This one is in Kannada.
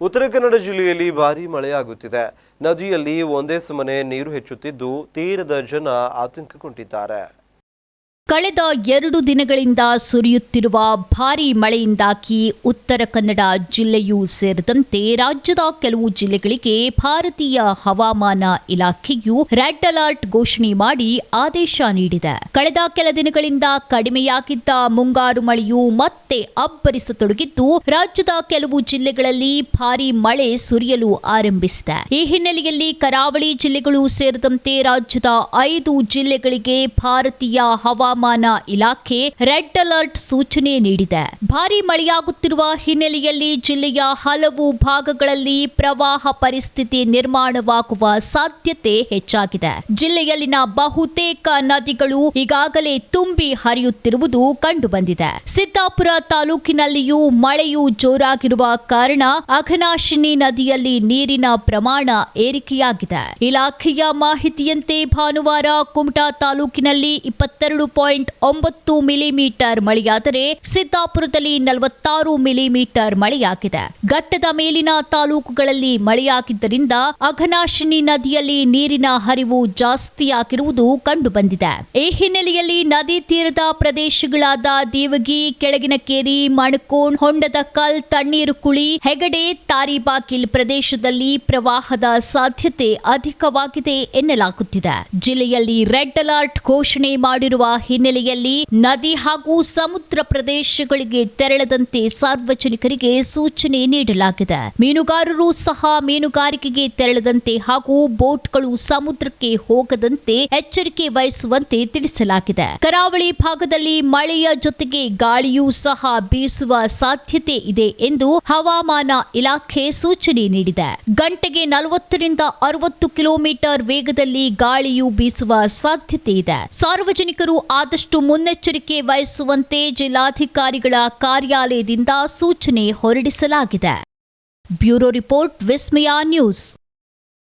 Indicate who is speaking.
Speaker 1: ಉತ್ತರ ಕನ್ನಡ ಜಿಲ್ಲೆಯಲ್ಲಿ ಭಾರೀ ಮಳೆಯಾಗುತ್ತಿದೆ. ನದಿಯಲ್ಲಿ ಒಂದೇ ಸಮನೆ ನೀರು ಹೆಚ್ಚುತ್ತಿದ್ದು ತೀರದ ಜನ ಆತಂಕಗೊಂಡಿದ್ದಾರೆ.
Speaker 2: ಕಳೆದ ಎರಡು ದಿನಗಳಿಂದ ಸುರಿಯುತ್ತಿರುವ ಭಾರೀ ಮಳೆಯಿಂದಾಗಿ ಉತ್ತರ ಕನ್ನಡ ಜಿಲ್ಲೆಯೂ ಸೇರಿದಂತೆ ರಾಜ್ಯದ ಕೆಲವು ಜಿಲ್ಲೆಗಳಿಗೆ ಭಾರತೀಯ ಹವಾಮಾನ ಇಲಾಖೆಯು ರೆಡ್ ಅಲರ್ಟ್ ಘೋಷಣೆ ಮಾಡಿ ಆದೇಶ ನೀಡಿದೆ. ಕಳೆದ ಕೆಲ ದಿನಗಳಿಂದ ಕಡಿಮೆಯಾಗಿದ್ದ ಮುಂಗಾರು ಮಳೆಯು ಮತ್ತೆ ಅಬ್ಬರಿಸತೊಡಗಿದ್ದು, ರಾಜ್ಯದ ಕೆಲವು ಜಿಲ್ಲೆಗಳಲ್ಲಿ ಭಾರೀ ಮಳೆ ಸುರಿಯಲು ಆರಂಭಿಸಿದೆ. ಈ ಹಿನ್ನೆಲೆಯಲ್ಲಿ ಕರಾವಳಿ ಜಿಲ್ಲೆಗಳು ಸೇರಿದಂತೆ ರಾಜ್ಯದ ಐದು ಜಿಲ್ಲೆಗಳಿಗೆ ಭಾರತೀಯ ಹವಾಮಾನ ಇಲಾಖೆ ರೆಡ್ ಅಲರ್ಟ್ ಸೂಚನೆ ನೀಡಿದೆ. ಭಾರೀ ಮಳೆಯಾಗುತ್ತಿರುವ ಹಿನ್ನೆಲೆಯಲ್ಲಿ ಜಿಲ್ಲೆಯ ಹಲವು ಭಾಗಗಳಲ್ಲಿ ಪ್ರವಾಹ ಪರಿಸ್ಥಿತಿ ನಿರ್ಮಾಣವಾಗುವ ಸಾಧ್ಯತೆ ಹೆಚ್ಚಾಗಿದೆ. ಜಿಲ್ಲೆಯಲ್ಲಿನ ಬಹುತೇಕ ನದಿಗಳು ಈಗಾಗಲೇ ತುಂಬಿ ಹರಿಯುತ್ತಿರುವುದು ಕಂಡುಬಂದಿದೆ. ಸಿದ್ದಾಪುರ ತಾಲೂಕಿನಲ್ಲಿಯೂ ಮಳೆಯು ಜೋರಾಗಿರುವ ಕಾರಣ ಅಘನಾಶಿನಿ ನದಿಯಲ್ಲಿ ನೀರಿನ ಪ್ರಮಾಣ ಏರಿಕೆಯಾಗಿದೆ. ಇಲಾಖೆಯ ಮಾಹಿತಿಯಂತೆ ಭಾನುವಾರ ಕುಮಟಾ ತಾಲೂಕಿನಲ್ಲಿ ಇಪ್ಪತ್ತೆರಡು ಪಾಯಿಂಟ್ ಒಂಬತ್ತು ಮಿಲಿಮೀಟರ್ ಮಳೆಯಾದರೆ ಸಿದ್ದಾಪುರದಲ್ಲಿ ನಲವತ್ತಾರು ಮಿಲಿಮೀಟರ್ ಮಳೆಯಾಗಿದೆ. ಘಟ್ಟದ ಮೇಲಿನ ತಾಲೂಕುಗಳಲ್ಲಿ ಮಳೆಯಾಗಿದ್ದರಿಂದ ಅಘನಾಶಿನಿ ನದಿಯಲ್ಲಿ ನೀರಿನ ಹರಿವು ಜಾಸ್ತಿಯಾಗಿರುವುದು ಕಂಡುಬಂದಿದೆ. ಈ ಹಿನ್ನೆಲೆಯಲ್ಲಿ ನದಿ ತೀರದ ಪ್ರದೇಶಗಳಾದ ದೇವಗಿ, ಕೆಳಗಿನಕೇರಿ ಮಣಕೋಣ್ ಹೊಂಡದಕಲ್ ತಣ್ಣೀರುಕುಳಿ ಹೆಗಡೆ, ತಾರಿಬಾಕಿಲ್ ಪ್ರದೇಶದಲ್ಲಿ ಪ್ರವಾಹದ ಸಾಧ್ಯತೆ ಅಧಿಕವಾಗಿದೆ ಎನ್ನಲಾಗುತ್ತಿದೆ. ಜಿಲ್ಲೆಯಲ್ಲಿ ರೆಡ್ ಅಲರ್ಟ್ ಘೋಷಣೆ ಮಾಡಿರುವ ಹಿನ್ನೆಲೆಯಲ್ಲಿ ನದಿ ಹಾಗೂ ಸಮುದ್ರ ಪ್ರದೇಶಗಳಿಗೆ ತೆರಳದಂತೆ ಸಾರ್ವಜನಿಕರಿಗೆ ಸೂಚನೆ ನೀಡಲಾಗಿದೆ. ಮೀನುಗಾರರು ಸಹ ಮೀನುಗಾರಿಕೆಗೆ ತೆರಳದಂತೆ ಹಾಗೂ ಬೋಟ್ಗಳು ಸಮುದ್ರಕ್ಕೆ ಹೋಗದಂತೆ ಎಚ್ಚರಿಕೆ ವಹಿಸುವಂತೆ ತಿಳಿಸಲಾಗಿದೆ. ಕರಾವಳಿ ಭಾಗದಲ್ಲಿ ಮಳೆಯ ಜೊತೆಗೆ ಗಾಳಿಯೂ ಸಹ ಬೀಸುವ ಸಾಧ್ಯತೆ ಇದೆ ಎಂದು ಹವಾಮಾನ ಇಲಾಖೆ ಸೂಚನೆ ನೀಡಿದೆ. ಗಂಟೆಗೆ ನಲವತ್ತರಿಂದ ಅರವತ್ತು ಕಿಲೋಮೀಟರ್ ವೇಗದಲ್ಲಿ ಗಾಳಿಯು ಬೀಸುವ ಸಾಧ್ಯತೆ ಇದೆ. ಸಾರ್ವಜನಿಕರು ಆದಷ್ಟು ಮುನ್ನೆಚ್ಚರಿಕೆ ವಹಿಸುವಂತೆ ಜಿಲ್ಲಾಧಿಕಾರಿಗಳ ಕಾರ್ಯಾಲಯದಿಂದ ಸೂಚನೆ ಹೊರಡಿಸಲಾಗಿದೆ. Bureau report Vismaya news.